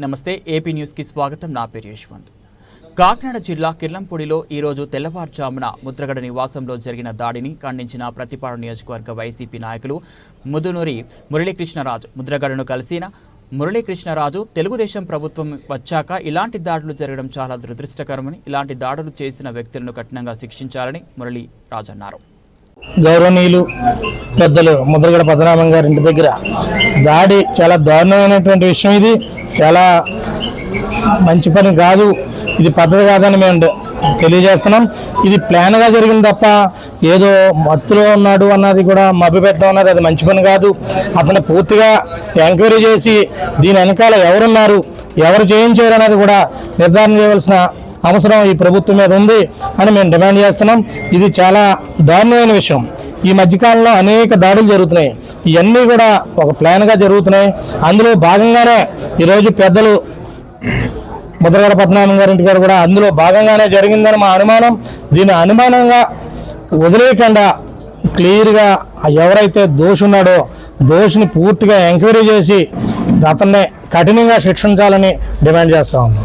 నమస్తే ఏపీ న్యూస్కి స్వాగతం. నా పేరు యశ్వంత్. కాకినాడ జిల్లా కిర్లంపూడిలో ఈరోజు తెల్లవారుజామున ముద్రగడ నివాసంలో జరిగిన దాడిని ఖండించిన ప్రతిపాడు నియోజకవర్గ వైసీపీ నాయకులు ముదునూరి మురళీకృష్ణరాజు. ముద్రగడను కలిసిన మురళీకృష్ణరాజు తెలుగుదేశం ప్రభుత్వం వచ్చాక ఇలాంటి దాడులు జరగడం చాలా దురదృష్టకరమని ఇలాంటి దాడులు చేసిన వ్యక్తులను కఠినంగా శిక్షించాలని మురళీరాజు అన్నారు. గౌరవనీయులు పెద్దలు ముద్రగడ పద్మనాభం గారి ఇంటి దగ్గర. దాడి చాలా దారుణమైనటువంటి విషయం ఇది. చాలా మంచి పని కాదు. ఇది పద్ధతి కాదని మేము తెలియజేస్తున్నాం. ఇది ప్లాన్గా జరిగింది తప్ప ఏదో మత్తులో ఉన్నాడు అన్నది కూడా మభ్యపెట్టడం అన్నది అది మంచి పని కాదు. అతను పూర్తిగా ఎంక్వైరీ చేసి దీని వెనకాల ఎవరున్నారు ఎవరు చేయించారు అనేది కూడా నిర్ధారణ చేయవలసిన అవసరం ఈ ప్రభుత్వం మీద ఉంది అని మేము డిమాండ్ చేస్తున్నాం. ఇది చాలా దారుణమైన విషయం. ఈ మధ్యకాలంలో అనేక దాడులు జరుగుతున్నాయి. ఇవన్నీ కూడా ఒక ప్లాన్గా జరుగుతున్నాయి. అందులో భాగంగానే ఈరోజు పెద్దలు ముద్రగడ పద్మనాభం గారి ఇంటి గారు కూడా అందులో భాగంగానే జరిగిందని మా అనుమానం. దీని అనుమానంగా వదిలేయకుండా క్లియర్గా ఎవరైతే దోషున్నాడో దోషిని పూర్తిగా ఎంక్వైరీ చేసి అతన్ని కఠినంగా శిక్షించాలని డిమాండ్ చేస్తా ఉన్నాం.